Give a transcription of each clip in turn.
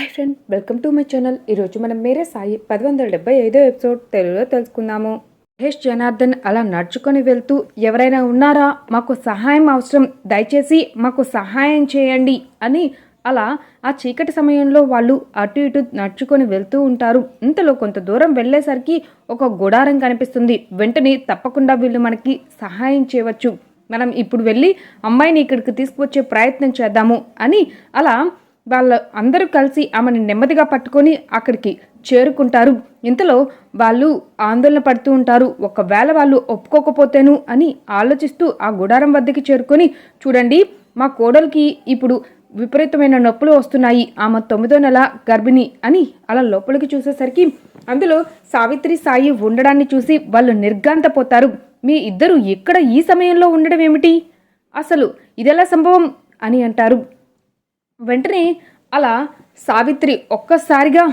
Hi friend welcome to my channel. ఈరోజు మనం మేరే సాయి పది వందల డెబ్బై ఐదో ఎపిసోడ్ తెలుగులో తెలుసుకుందాము. మహేష్ జనార్దన్ అలా నడుచుకొని వెళ్తూ ఎవరైనా ఉన్నారా? మాకు సహాయం అవసరం. దయచేసి మాకు సహాయం చేయండి అని అలా ఆ చీకటి సమయంలో వాళ్ళు అటు ఇటు నడుచుకొని వెళ్తూ ఉంటారు. ఇంతలో కొంత దూరం వెళ్ళేసరికి ఒక గుడారం కనిపిస్తుంది. వెంటనే తప్పకుండా వీళ్ళు మనకి సహాయం చేయవచ్చు. మనం ఇప్పుడు వెళ్ళి అమ్మాయిని ఇక్కడికి తీసుకువచ్చే ప్రయత్నం చేద్దాము అని అలా వాళ్ళ అందరూ కలిసి ఆమెను నెమ్మదిగా పట్టుకొని అక్కడికి చేరుకుంటారు. ఇంతలో వాళ్ళు ఆందోళన పడుతూ ఉంటారు. ఒకవేళ వాళ్ళు ఒప్పుకోకపోతేను అని ఆలోచిస్తూ ఆ గుడారం వద్దకి చేరుకొని చూడండి మా కోడలికి ఇప్పుడు విపరీతమైన నొప్పులు వస్తున్నాయి. ఆమె తొమ్మిదో నెల గర్భిణి అని అలా లోపలికి చూసేసరికి అందులో సావిత్రి సాయి ఉండడాన్ని చూసి వాళ్ళు నిర్గాంతపోతారు మీ ఇద్దరు ఇక్కడ ఈ సమయంలో ఉండడం ఏమిటి? అసలు ఇదెలా సంభవం? అని అంటారు. వెంటనే అలా సావిత్రి ఒక్కసారిగా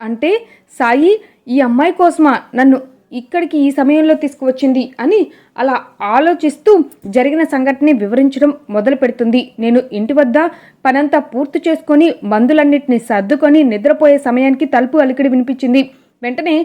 అంటే సాయి ఈ అమ్మాయి కోసమా నన్ను ఇక్కడికి ఈ సమయంలో తీసుకువచ్చింది? అని అలా ఆలోచిస్తూ జరిగిన సంఘటనని వివరించడం మొదలు పెడుతుంది. నేను ఇంటి వద్ద పనంతా పూర్తి చేసుకొని మందులన్నిటిని సర్దుకొని నిద్రపోయే సమయానికి తలుపు అలికిడి వినిపించింది. వెంటనే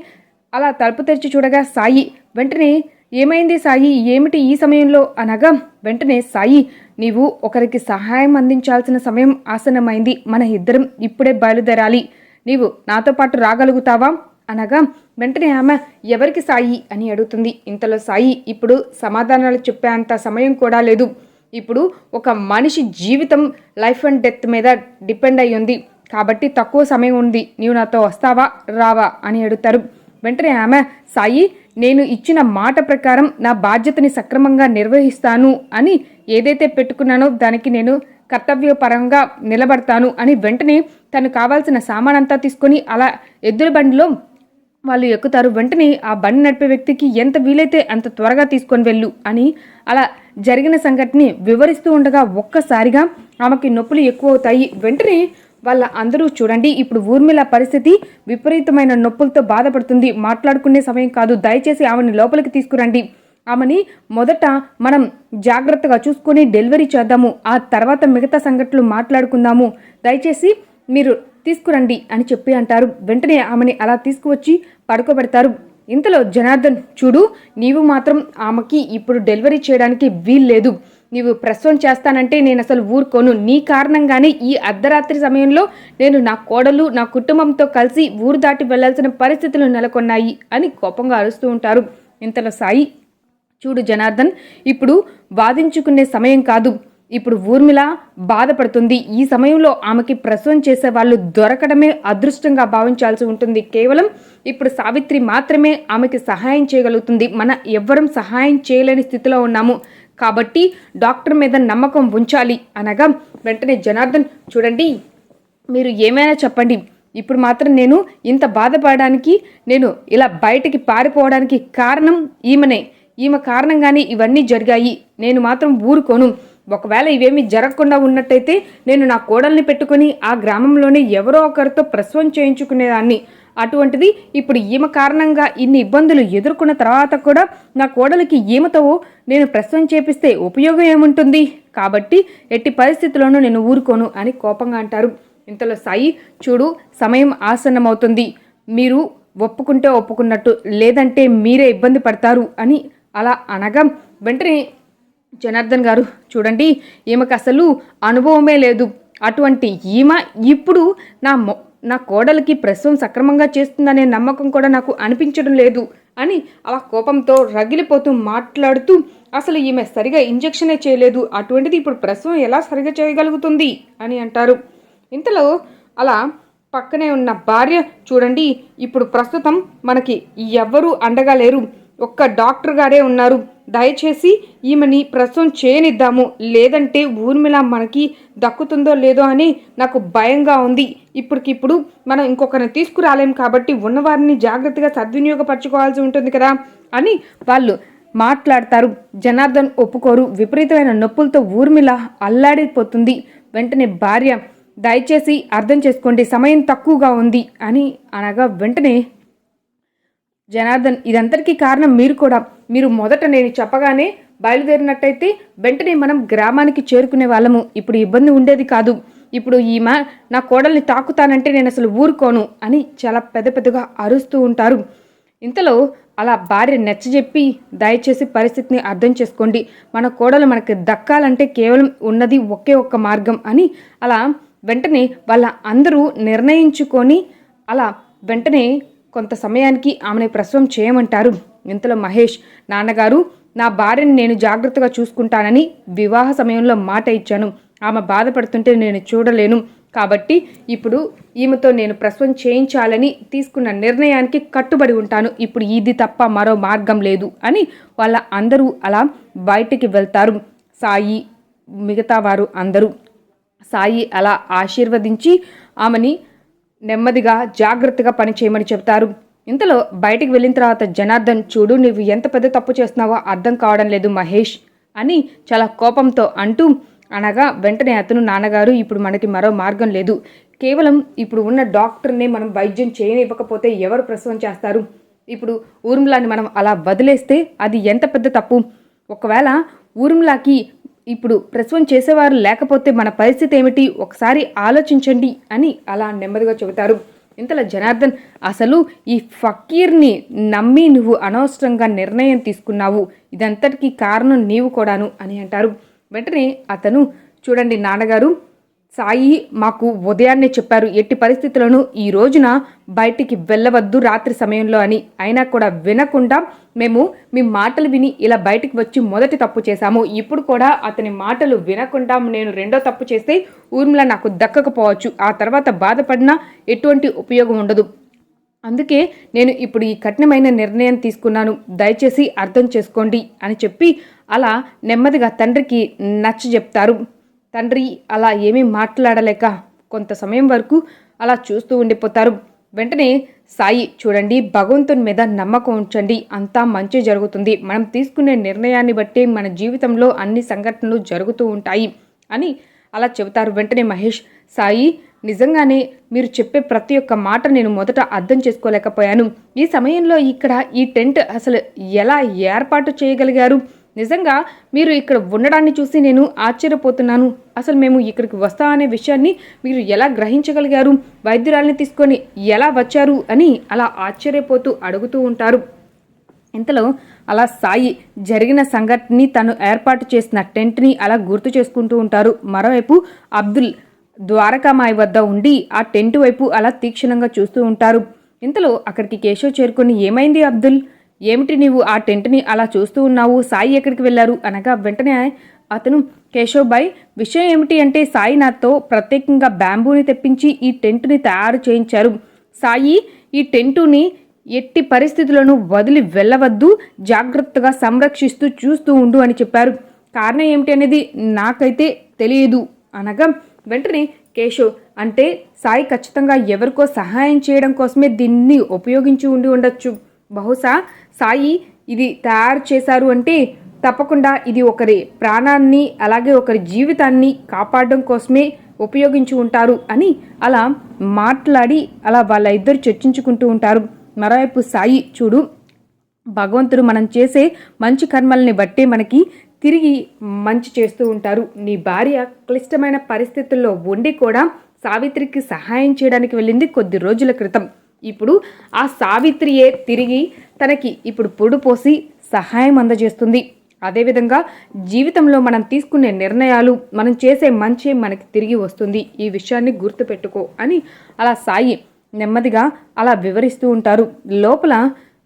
అలా తలుపు తెరిచి చూడగా సాయి వెంటనే ఏమైంది సాయి? ఏమిటి ఈ సమయంలో? అనగా వెంటనే సాయి నీవు ఒకరికి సహాయం అందించాల్సిన సమయం ఆసనమైంది మన ఇద్దరం ఇప్పుడే బయలుదేరాలి. నీవు నాతో పాటు రాగలుగుతావా? అనగా వెంటనే ఆమె ఎవరికి సాయి? అని అడుగుతుంది. ఇంతలో సాయి ఇప్పుడు సమాధానాలు చెప్పేంత సమయం కూడా లేదు. ఇప్పుడు ఒక మనిషి జీవితం లైఫ్ అండ్ డెత్ మీద డిపెండ్ అయి ఉంది కాబట్టి తక్కువ సమయం ఉంది. నీవు నాతో వస్తావా? రావా? అని అడుగుతారు. వెంటనే ఆమె సాయి నేను ఇచ్చిన మాట ప్రకారం నా బాధ్యతని సక్రమంగా నిర్వహిస్తాను అని ఏదైతే పెట్టుకున్నానో దానికి నేను కర్తవ్యపరంగా నిలబడతాను అని వెంటనే తను కావాల్సిన సామానంతా తీసుకొని అలా ఎద్దుల బండిలో వాళ్ళు ఎక్కుతారు. వెంటనే ఆ బండి నడిపే వ్యక్తికి ఎంత వీలైతే అంత త్వరగా తీసుకొని వెళ్ళు అని అలా జరిగిన సంఘటనని వివరిస్తూ ఉండగా ఒక్కసారిగా ఆమెకి నొప్పులు ఎక్కువ అవుతాయి వెంటనే వాళ్ళ అందరూ చూడండి. ఇప్పుడు ఊర్మిళ పరిస్థితి విపరీతమైన నొప్పులతో బాధపడుతుంది. మాట్లాడుకునే సమయం కాదు. దయచేసి ఆమెని లోపలికి తీసుకురండి. ఆమెని మొదట మనం జాగ్రత్తగా చూసుకొని డెలివరీ చేద్దాము. ఆ తర్వాత మిగతా సంఘటనలు మాట్లాడుకుందాము. దయచేసి మీరు తీసుకురండి అని చెప్పి అంటారు. వెంటనే ఆమెని అలా తీసుకువచ్చి పడుకోబెడతారు. ఇంతలో జనార్దన్ చూడు నీవు మాత్రం ఆమెకి ఇప్పుడు డెలివరీ చేయడానికి వీల్లేదు. నీవు ప్రసవం చేస్తానంటే నేను అసలు ఊరుకోను. నీ కారణంగానే ఈ అర్ధరాత్రి సమయంలో నేను నా కోడలు నా కుటుంబంతో కలిసి ఊరు దాటి వెళ్ళాల్సిన పరిస్థితులు నెలకొన్నాయి అని కోపంగా అరుస్తూ ఉంటారు. ఇంతలో సాయి చూడు జనార్దన్ ఇప్పుడు వాదించుకునే సమయం కాదు. ఇప్పుడు ఊర్మిళ బాధపడుతుంది. ఈ సమయంలో ఆమెకి ప్రసవం చేసే వాళ్ళు దొరకడమే అదృష్టంగా భావించాల్సి ఉంటుంది. కేవలం ఇప్పుడు సావిత్రి మాత్రమే ఆమెకి సహాయం చేయగలుగుతుంది. మన ఎవ్వరం సహాయం చేయలేని స్థితిలో ఉన్నాము. కాబట్టి డాక్టర్ మీద నమ్మకం ఉంచాలి అనగా వెంటనే జనార్దన్ చూడండి మీరు ఏమైనా చెప్పండి. ఇప్పుడు మాత్రం నేను ఇంత బాధపడడానికి నేను ఇలా బయటికి పారిపోవడానికి కారణం ఈమెనే. ఈమె కారణంగానే ఇవన్నీ జరిగాయి. నేను మాత్రం ఊరుకోను. ఒకవేళ ఇవేమి జరగకుండా ఉన్నట్టయితే నేను నా కోడల్ని పెట్టుకుని ఆ గ్రామంలోనే ఎవరో ఒకరితో ప్రసవం చేయించుకునేదాన్ని. అటువంటిది ఇప్పుడు ఈమె కారణంగా ఇన్ని ఇబ్బందులు ఎదుర్కొన్న తర్వాత కూడా నా కోడలికి ఈమెతో నేను ప్రసవం చేపిస్తే ఉపయోగం ఏముంటుంది? కాబట్టి ఎట్టి పరిస్థితుల్లోనూ నేను ఊరుకోను అని కోపంగా అంటారు. ఇంతలో సాయి చూడు సమయం ఆసన్నమవుతుంది. మీరు ఒప్పుకుంటే ఒప్పుకున్నట్టు లేదంటే మీరే ఇబ్బంది పడతారు అని అలా అనగా వెంటనే జనార్దన్ గారు చూడండి ఈమెకు అసలు అనుభవమే లేదు. అటువంటి ఈమె ఇప్పుడు నా మొ- నా కోడలికి ప్రసవం సక్రమంగా చేస్తుందనే నమ్మకం కూడా నాకు అనిపించడం లేదు అని అలా కోపంతో రగిలిపోతూ మాట్లాడుతూ అసలు ఈమె సరిగా ఇంజెక్షనే చేయలేదు. అటువంటిది ఇప్పుడు ప్రసవం ఎలా సరిగా చేయగలుగుతుంది? అని అంటారు. ఇంతలో అలా పక్కనే ఉన్న భార్య చూడండి ఇప్పుడు ప్రస్తుతం మనకి ఎవ్వరూ అండగా లేరు. ఒక్క డాక్టర్ గారే ఉన్నారు. దయచేసి ఈమెని ప్రసవం చేయనిద్దాము. లేదంటే ఊర్మిళ మనకి దక్కుతుందో లేదో అని నాకు భయంగా ఉంది. ఇప్పటికిప్పుడు మనం ఇంకొకరిని తీసుకురాలేం కాబట్టి ఉన్నవారిని జాగ్రత్తగా సద్వినియోగపరచుకోవాల్సి ఉంటుంది కదా అని వాళ్ళు మాట్లాడతారు. జనార్దన్ ఒప్పుకోరు. విపరీతమైన నొప్పులతో ఊర్మిళ అల్లాడిపోతుంది. వెంటనే భార్య దయచేసి అర్థం చేసుకోండి సమయం తక్కువగా ఉంది అని అనగా వెంటనే జనార్దన్ ఇదంతటికీ కారణం మీరు కూడా. మీరు మొదట నేను చెప్పగానే బయలుదేరినట్టయితే వెంటనే మనం గ్రామానికి చేరుకునే వాళ్ళము. ఇప్పుడు ఇబ్బంది ఉండేది కాదు. ఇప్పుడు ఈమె నా కోడల్ని తాకుతానంటే నేను అసలు ఊరుకోను అని చాలా పెద్ద పెద్దగా అరుస్తూ ఉంటారు. ఇంతలో అలా భార్య నచ్చజెప్పి దయచేసి పరిస్థితిని అర్థం చేసుకోండి. మన కోడలు మనకి దక్కాలంటే కేవలం ఉన్నది ఒకే ఒక్క మార్గం అని అలా వెంటనే వాళ్ళ అందరూ నిర్ణయించుకొని అలా వెంటనే కొంత సమయానికి ఆమెను ప్రసవం చేయమంటారు. ఇంతలో మహేష్ నాన్నగారు నా భార్యని నేను జాగ్రత్తగా చూసుకుంటానని వివాహ సమయంలో మాట ఇచ్చాను. ఆమె బాధపడుతుంటే నేను చూడలేను. కాబట్టి ఇప్పుడు ఈమెతో నేను ప్రసవం చేయించాలని తీసుకున్న నిర్ణయానికి కట్టుబడి ఉంటాను. ఇప్పుడు ఇది తప్ప మరో మార్గం లేదు అని వాళ్ళ అందరూ అలా బయటికి వెళ్తారు. సాయి మిగతా వారు అందరూ. సాయి అలా ఆశీర్వదించి ఆమెని నెమ్మదిగా జాగ్రత్తగా పని చేయమని చెబుతారు. ఇంతలో బయటికి వెళ్ళిన తర్వాత జనార్దన్ చూడు నువ్వు ఎంత పెద్ద తప్పు చేస్తున్నావో అర్థం కావడం లేదు మహేష్ అని చాలా కోపంతో అంటూ అనగా వెంటనే అతను నాన్నగారు ఇప్పుడు మనకి మరో మార్గం లేదు. కేవలం ఇప్పుడు ఉన్న డాక్టర్నే మనం వైద్యం చేయనివ్వకపోతే ఎవరు ప్రసవం చేస్తారు? ఇప్పుడు ఊర్మిళాని మనం అలా వదిలేస్తే అది ఎంత పెద్ద తప్పు? ఒకవేళ ఊర్మిళాకి ఇప్పుడు ప్రసవం చేసేవారు లేకపోతే మన పరిస్థితి ఏమిటి? ఒకసారి ఆలోచించండి అని అలా నెమ్మదిగా చెబుతారు. ఇంతలో జనార్దన్ అసలు ఈ ఫకీర్ని నమ్మి నువ్వు అనవసరంగా నిర్ణయం తీసుకున్నావు. ఇదంతటికీ కారణం నీవు కూడాను అని అంటారు. వెంటనే అతను చూడండి నాన్నగారు సాయి మాకు ఉదయాన్నే చెప్పారు ఎట్టి పరిస్థితులను ఈ రోజున బయటికి వెళ్ళవద్దు రాత్రి సమయంలో అని. అయినా కూడా వినకుండా మేము మీ మాటలు విని ఇలా బయటికి వచ్చి మొదటి తప్పు చేశాము. ఇప్పుడు కూడా అతని మాటలు వినకుండా నేను రెండో తప్పు చేస్తే ఊర్మిళ నాకు దక్కకపోవచ్చు. ఆ తర్వాత బాధపడినా ఎటువంటి ఉపయోగం ఉండదు. అందుకే నేను ఇప్పుడు ఈ కఠినమైన నిర్ణయం తీసుకున్నాను. దయచేసి అర్థం చేసుకోండి అని చెప్పి అలా నెమ్మదిగా తండ్రికి నచ్చ చెప్తారు తండ్రి అలా ఏమీ మాట్లాడలేక కొంత సమయం వరకు అలా చూస్తూ ఉండిపోతారు. వెంటనే సాయి చూడండి భగవంతుని మీద నమ్మకం ఉంచండి. అంతా మంచి జరుగుతుంది. మనం తీసుకునే నిర్ణయాన్ని బట్టి మన జీవితంలో అన్ని సంఘటనలు జరుగుతూ ఉంటాయి అని అలా చెబుతారు. వెంటనే మహేష్ సాయి నిజంగానే మీరు చెప్పే ప్రతి ఒక్క మాట నేను మొదట అర్థం చేసుకోలేకపోయాను. ఈ సమయంలో ఇక్కడ ఈ టెంట్ అసలు ఎలా ఏర్పాటు చేయగలిగారు? నిజంగా మీరు ఇక్కడ ఉండడాన్ని చూసి నేను ఆశ్చర్యపోతున్నాను. అసలు మేము ఇక్కడికి వస్తా అనే విషయాన్ని మీరు ఎలా గ్రహించగలిగారు? వైద్యురాల్ని తీసుకొని ఎలా వచ్చారు అని అలా ఆశ్చర్యపోతూ అడుగుతూ ఉంటారు. ఇంతలో అలా సాయి జరిగిన సంఘటనని తను ఏర్పాటు చేసిన టెంట్ని అలా గుర్తు చేసుకుంటూ ఉంటారు. మరోవైపు అబ్దుల్ ద్వారకామాయి వద్ద ఉండి ఆ టెంట్ వైపు అలా తీక్షణంగా చూస్తూ ఉంటారు. ఇంతలో అక్కడికి కేశవ్ చేరుకొని ఏమైంది అబ్దుల్? ఏమిటి నీవు ఆ టెంట్ని అలా చూస్తూ ఉన్నావు? సాయి ఎక్కడికి వెళ్ళారు? అనగా వెంటనే అతను కేశవ్ బాయ్ విషయం ఏమిటి అంటే సాయి నాతో ప్రత్యేకంగా బ్యాంబూని తెప్పించి ఈ టెంట్ని తయారు చేయించారు. సాయి ఈ టెంటుని ఎట్టి పరిస్థితులను వదిలి వెళ్ళవద్దు జాగ్రత్తగా సంరక్షిస్తూ చూస్తూ ఉండు అని చెప్పారు. కారణం ఏమిటి అనేది నాకైతే తెలియదు. అనగా వెంటనే కేశవ్ అంటే సాయి ఖచ్చితంగా ఎవరికో సహాయం చేయడం కోసమే దీన్ని ఉపయోగించి ఉండి ఉండొచ్చు. బహుశా సాయి ఇది తయారు చేశారు అంటే తప్పకుండా ఇది ఒకరి ప్రాణాన్ని అలాగే ఒకరి జీవితాన్ని కాపాడడం కోసమే ఉపయోగించి ఉంటారు అని అలా మాట్లాడి అలా వాళ్ళ ఇద్దరు చర్చించుకుంటూ ఉంటారు. మరోవైపు సాయి చూడు భగవంతుడు మనం చేసే మంచి కర్మల్ని బట్టే మనకి తిరిగి మంచి చేస్తూ ఉంటారు. నీ భార్య క్లిష్టమైన పరిస్థితుల్లో ఉండి కూడా సావిత్రికి సహాయం చేయడానికి వెళ్ళింది కొద్ది రోజుల క్రితం. ఇప్పుడు ఆ సావిత్రియే తిరిగి తనకి ఇప్పుడు పొడు పోసి సహాయం అందజేస్తుంది. అదేవిధంగా జీవితంలో మనం తీసుకునే నిర్ణయాలు మనం చేసే మంచి మనకి తిరిగి వస్తుంది. ఈ విషయాన్ని గుర్తుపెట్టుకో అని అలా సాయి నెమ్మదిగా అలా వివరిస్తూ ఉంటారు. లోపల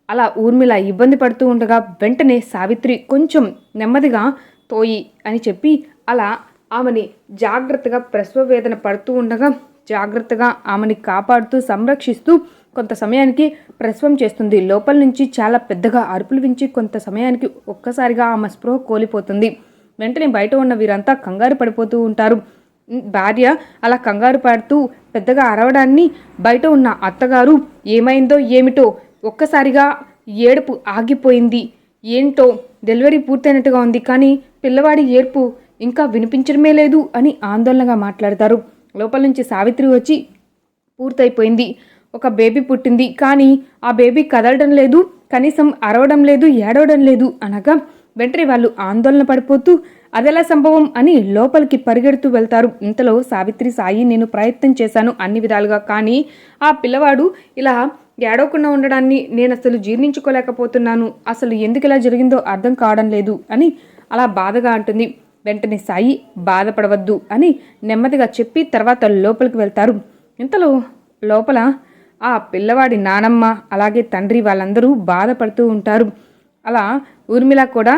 అలా ఊర్మిళ ఇబ్బంది పడుతూ ఉండగా వెంటనే సావిత్రి కొంచెం నెమ్మదిగా తోయి అని చెప్పి అలా ఆమెని జాగ్రత్తగా ప్రసవ వేదన పడుతూ ఉండగా జాగ్రత్తగా ఆమెని కాపాడుతూ సంరక్షిస్తూ కొంత సమయానికి ప్రసవం చేస్తుంది. లోపల నుంచి చాలా పెద్దగా అరుపులు వించి కొంత సమయానికి ఒక్కసారిగా ఆమె స్పృహ కోల్పోతుంది. వెంటనే బయట ఉన్న వీరంతా కంగారు పడిపోతూ ఉంటారు. భార్య అలా కంగారు పడుతూ పెద్దగా అరవడాన్ని బయట ఉన్న అత్తగారు ఏమైందో ఏమిటో ఒక్కసారిగా ఏడుపు ఆగిపోయింది. ఏంటో డెలివరీ పూర్తయినట్టుగా ఉంది కానీ పిల్లవాడి ఏర్పు ఇంకా వినిపించడమే లేదు అని ఆందోళనగా మాట్లాడతారు. లోపల నుంచి సావిత్రి వచ్చి పూర్తయిపోయింది. ఒక బేబీ పుట్టింది. కానీ ఆ బేబీ కదలడం లేదు కనీసం అరవడం లేదు ఏడవడం లేదు అనగా వెంటనే వాళ్ళు ఆందోళన పడిపోతూ అదెలా సంభవం అని లోపలికి పరిగెడుతూ వెళ్తారు. ఇంతలో సావిత్రి సాయి నేను ప్రయత్నం చేశాను అన్ని విధాలుగా కానీ ఆ పిల్లవాడు ఇలా ఏడవకుండా ఉండడాన్ని నేను అసలు జీర్ణించుకోలేకపోతున్నాను. అసలు ఎందుకు ఇలా జరిగిందో అర్థం కావడం లేదు అని అలా బాధగా అంటుంది. వెంటనే సాయి బాధపడవద్దు అని నెమ్మదిగా చెప్పి తర్వాత లోపలికి వెళ్తారు. ఇంతలో లోపల ఆ పిల్లవాడి నానమ్మ అలాగే తండ్రి వాళ్ళందరూ బాధపడుతూ ఉంటారు. అలా ఊర్మిళ కూడా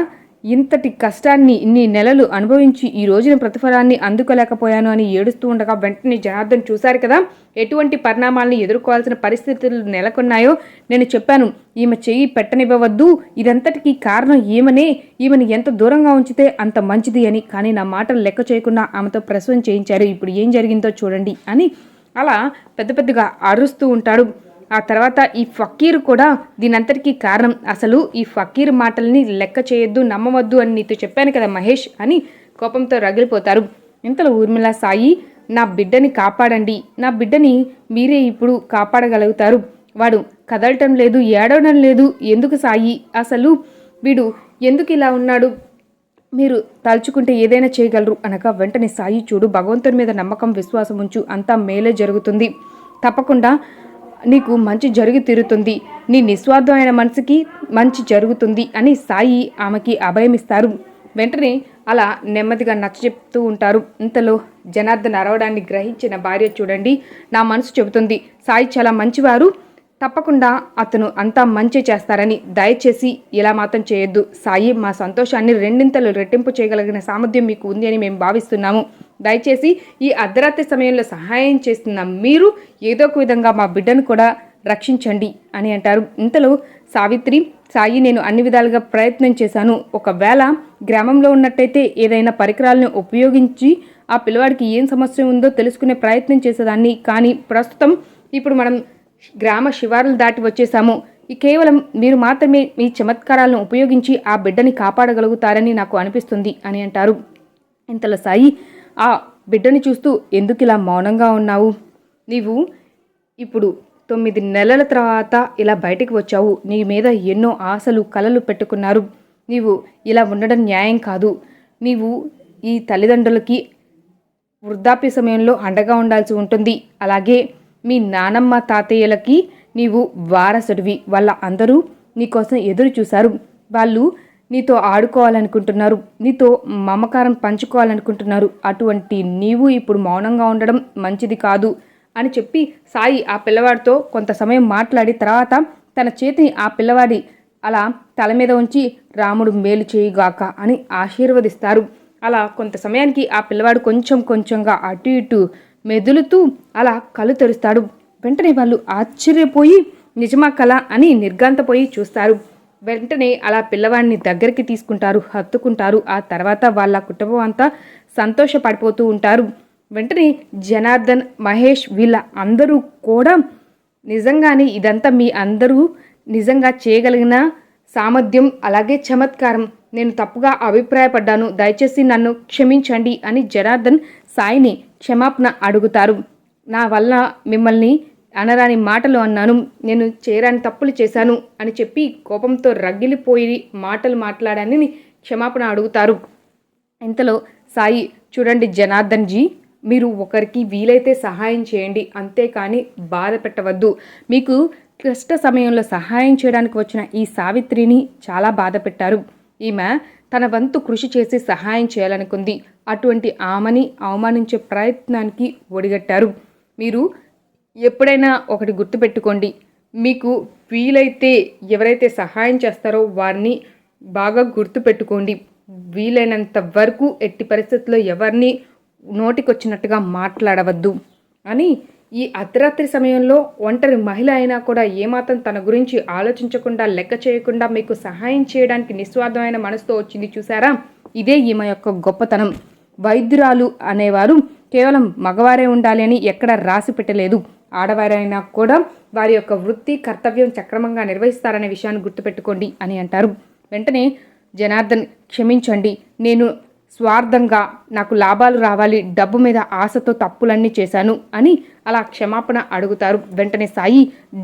ఇంతటి కష్టాన్ని ఇన్ని నెలలు అనుభవించి ఈ రోజున ప్రతిఫలాన్ని అందుకోలేకపోయాను అని ఏడుస్తూ ఉండగా వెంటనే జనార్దన్ చూశారు కదా ఎటువంటి పరిణామాలను ఎదుర్కోవాల్సిన పరిస్థితులు నెలకొన్నాయో నేను చెప్పాను. ఈమె చెయ్యి పెట్టనివ్వవద్దు ఇదంతటికీ కారణం ఈమెనే ఈమెను ఎంత దూరంగా ఉంచితే అంత మంచిది అని కానీ నా మాటలు లెక్క చేయకుండా ఆమెతో ప్రసవం చేయించారు. ఇప్పుడు ఏం జరిగిందో చూడండి అని అలా పెద్ద పెద్దగా అరుస్తూ ఉంటాడు. ఆ తర్వాత ఈ ఫకీర్ కూడా దీనంతటికీ కారణం. అసలు ఈ ఫకీర్ మాటల్ని లెక్క చేయొద్దు నమ్మవద్దు అని నీతో చెప్పాను కదా మహేష్ అని కోపంతో రగిలిపోతారు. ఇంతలో ఊర్మిళ సాయి నా బిడ్డని కాపాడండి. నా బిడ్డని మీరే ఇప్పుడు కాపాడగలుగుతారు. వాడు కదలటం లేదు ఏడవడం లేదు. ఎందుకు సాయి? అసలు వీడు ఎందుకు ఇలా ఉన్నాడు? మీరు తలుచుకుంటే ఏదైనా చేయగలరు అనగా వెంటనే సాయి చూడు భగవంతుని మీద నమ్మకం విశ్వాసం ఉంచు అంతా మేలే జరుగుతుంది. తప్పకుండా నీకు మంచి జరిగి తీరుతుంది. నీ నిస్వార్థమైన మనసుకి మంచి జరుగుతుంది అని సాయి ఆమెకి అభయమిస్తారు వెంటనే అలా నెమ్మదిగా నచ్చచెప్తూ ఉంటారు. ఇంతలో జనార్దన్ అరవడాన్ని గ్రహించిన భార్య చూడండి నా మనసు చెబుతుంది సాయి చాలా మంచివారు. తప్పకుండా అతను అంతా మంచి చేస్తారని దయచేసి ఇలా మాత్రం చేయొద్దు. సాయి మా సంతోషాన్ని రెండింతలు రెట్టింపు చేయగలిగిన సామర్థ్యం మీకు ఉంది అని మేము భావిస్తున్నాము. దయచేసి ఈ అర్ధరాత్రి సమయంలో సహాయం చేస్తున్న మీరు ఏదో ఒక విధంగా మా బిడ్డను కూడా రక్షించండి అని అంటారు. ఇంతలో సావిత్రి సాయి నేను అన్ని విధాలుగా ప్రయత్నం చేశాను. ఒకవేళ గ్రామంలో ఉన్నట్టయితే ఏదైనా పరికరాలను ఉపయోగించి ఆ పిల్లవాడికి ఏం సమస్య ఉందో తెలుసుకునే ప్రయత్నం చేసేదాన్ని. కానీ ప్రస్తుతం ఇప్పుడు మనం గ్రామ శివారులు దాటి వచ్చేశాము. ఈ కేవలం మీరు మాత్రమే మీ చమత్కారాలను ఉపయోగించి ఆ బిడ్డని కాపాడగలుగుతారని నాకు అనిపిస్తుంది అని అంటారు. ఇంతలో సాయి ఆ బిడ్డని చూస్తూ ఎందుకు ఇలా మౌనంగా ఉన్నావు? నీవు ఇప్పుడు తొమ్మిది నెలల తర్వాత ఇలా బయటకు వచ్చావు. నీ మీద ఎన్నో ఆశలు కలలు పెట్టుకున్నారు. నీవు ఇలా ఉండడం న్యాయం కాదు. నీవు ఈ తల్లిదండ్రులకి వృద్ధాప్య సమయంలో అండగా ఉండాల్సి ఉంటుంది. అలాగే మీ నానమ్మ తాతయ్యలకి నీవు వారసుడివి. వాళ్ళ అందరూ నీకోసం ఎదురు చూశారు. వాళ్ళు నీతో ఆడుకోవాలనుకుంటున్నారు. నీతో మమకారం పంచుకోవాలనుకుంటున్నారు. అటువంటి నీవు ఇప్పుడు మౌనంగా ఉండడం మంచిది కాదు అని చెప్పి సాయి ఆ పిల్లవాడితో కొంత సమయం మాట్లాడి తర్వాత తన చేతిని ఆ పిల్లవాడి అలా తల మీద ఉంచి రాముడు మేలు చేయుగాక అని ఆశీర్వదిస్తారు. అలా కొంత సమయానికి ఆ పిల్లవాడు కొంచెం కొంచెంగా అటు ఇటు మెదులుతూ అలా కళ్ళు తెరుస్తాడు. వెంటనే వాళ్ళు ఆశ్చర్యపోయి నిజమా కళ? అని నిర్గాంతపోయి చూస్తారు. వెంటనే అలా పిల్లవాడిని దగ్గరికి తీసుకుంటారు హత్తుకుంటారు. ఆ తర్వాత వాళ్ళ కుటుంబం అంతా సంతోషపడిపోతూ ఉంటారు. వెంటనే జనార్దన్ మహేష్ వీళ్ళ అందరూ కూడా నిజంగానే ఇదంతా మీ అందరూ నిజంగా చేయగలిగిన సామర్థ్యం అలాగే చమత్కారం. నేను తప్పుగా అభిప్రాయపడ్డాను దయచేసి నన్ను క్షమించండి అని జనార్దన్ సాయిని క్షమాపణ అడుగుతారు. నా వల్ల మిమ్మల్ని అనరాని మాటలు అన్నాను. నేను చేయరాని తప్పులు చేశాను అని చెప్పి కోపంతో రగిలిపోయి మాటలు మాట్లాడానని క్షమాపణ అడుగుతారు. ఇంతలో సాయి చూడండి జనార్దన్ జీ మీరు ఒకరికి వీలైతే సహాయం చేయండి. అంతేకాని బాధ పెట్టవద్దు. మీకు కష్ట సమయంలో సహాయం చేయడానికి వచ్చిన ఈ సావిత్రిని చాలా బాధ పెట్టారు. ఈమె తన వంతు కృషి చేసి సహాయం చేయాలనుకుంది. అటువంటి ఆమెని అవమానించే ప్రయత్నానికి ఒడిగట్టారు. మీరు ఎప్పుడైనా ఒకటి గుర్తుపెట్టుకోండి. మీకు వీలైతే ఎవరైతే సహాయం చేస్తారో వారిని బాగా గుర్తుపెట్టుకోండి. వీలైనంత వరకు ఎట్టి పరిస్థితుల్లో ఎవరిని నోటికొచ్చినట్టుగా మాట్లాడవద్దు అని ఈ అర్ధరాత్రి సమయంలో ఒంటరి మహిళ అయినా కూడా ఏమాత్రం తన గురించి ఆలోచించకుండా లెక్క చేయకుండా మీకు సహాయం చేయడానికి నిస్వార్థమైన మనసుతో వచ్చింది చూసారా? ఇదే ఈమె యొక్క గొప్పతనం. వైద్యురాలు అనేవారు కేవలం మగవారే ఉండాలి అని ఎక్కడ రాసి పెట్టలేదు. ఆడవారైనా కూడా వారి యొక్క వృత్తి కర్తవ్యం సక్రమంగా నిర్వహిస్తారనే విషయాన్ని గుర్తుపెట్టుకోండి అని అంటారు. వెంటనే జనార్దన్ క్షమించండి. నేను స్వార్థంగా నాకు లాభాలు రావాలి డబ్బు మీద ఆశతో తప్పులన్నీ చేశాను అని అలా క్షమాపణ అడుగుతారు. వెంటనే సాయి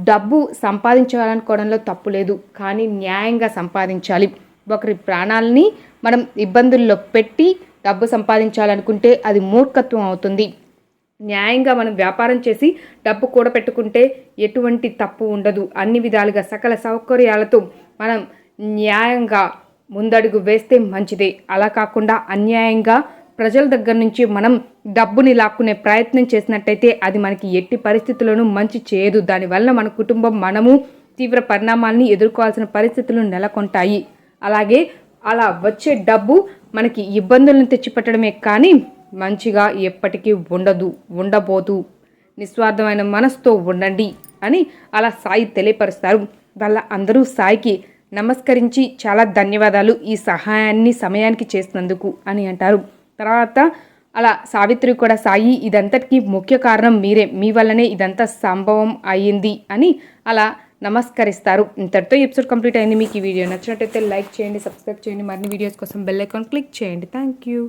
డబ్బు సంపాదించాలనుకోవడంలో తప్పు లేదు కానీ న్యాయంగా సంపాదించాలి. ఒకరి ప్రాణాలని మనం ఇబ్బందుల్లో పెట్టి డబ్బు సంపాదించాలనుకుంటే అది మూర్ఖత్వం అవుతుంది. న్యాయంగా మనం వ్యాపారం చేసి డబ్బు కూడా పెట్టుకుంటే ఎటువంటి తప్పు ఉండదు. అన్ని విధాలుగా సకల సౌకర్యాలతో మనం న్యాయంగా ముందడుగు వేస్తే మంచిదే. అలా కాకుండా అన్యాయంగా ప్రజల దగ్గర నుంచి మనం డబ్బుని లాక్కునే ప్రయత్నం చేసినట్టయితే అది మనకి ఎట్టి పరిస్థితుల్లోనూ మంచి చేయదు. దానివల్ల మన కుటుంబం మనము తీవ్ర పరిణామాలని ఎదుర్కోవాల్సిన పరిస్థితులు నెలకొంటాయి. అలాగే అలా వచ్చే డబ్బు మనకి ఇబ్బందులను తెచ్చిపెట్టడమే కానీ మంచిగా ఎప్పటికీ ఉండదు ఉండబోదు. నిస్వార్థమైన మనసుతో ఉండండి అని అలా సాయి తెలియపరుస్తారు. వాళ్ళ అందరూ సాయికి నమస్కరించి చాలా ధన్యవాదాలు ఈ సహాయాన్ని సమయానికి చేసినందుకు అని అంటారు. తర్వాత అలా సావిత్రి కూడా సాయి ఇదంతటికి ముఖ్య కారణం మీరే. మీ వల్లనే ఇదంతా సంభవం అయ్యింది అని అలా నమస్కరిస్తారు. ఇంతటితో ఎపిసోడ్ కంప్లీట్ అయింది. మీకు ఈ వీడియో నచ్చినట్టయితే లైక్ చేయండి సబ్స్క్రైబ్ చేయండి. మరిన్ని వీడియోస్ కోసం బెల్ ఐకాన్ క్లిక్ చేయండి. Thank you